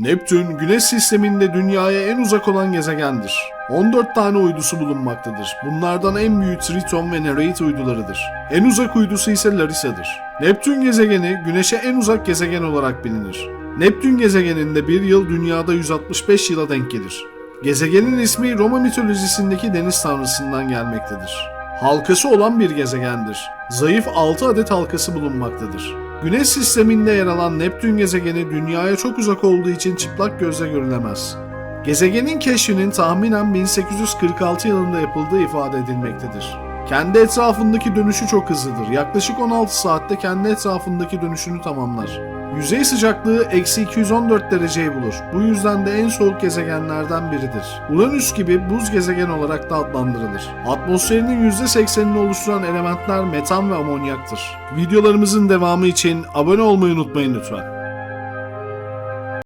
Neptün, Güneş sisteminde dünyaya en uzak olan gezegendir. 14 tane uydusu bulunmaktadır. Bunlardan en büyük Triton ve Nereid uydularıdır. En uzak uydusu ise Larissa'dır. Neptün gezegeni, Güneş'e en uzak gezegen olarak bilinir. Neptün gezegeninde bir yıl dünyada 165 yıla denk gelir. Gezegenin ismi Roma mitolojisindeki deniz tanrısından gelmektedir. Halkası olan bir gezegendir. Zayıf 6 adet halkası bulunmaktadır. Güneş sisteminde yer alan Neptün gezegeni dünyaya çok uzak olduğu için çıplak gözle görülemez. Gezegenin keşfinin tahminen 1846 yılında yapıldığı ifade edilmektedir. Kendi etrafındaki dönüşü çok hızlıdır. Yaklaşık 16 saatte kendi etrafındaki dönüşünü tamamlar. Yüzey sıcaklığı eksi 214 dereceyi bulur. Bu yüzden de en soğuk gezegenlerden biridir. Uranüs gibi buz gezegen olarak da adlandırılır. Atmosferinin %80'ini oluşturan elementler metan ve amonyaktır. Videolarımızın devamı için abone olmayı unutmayın lütfen.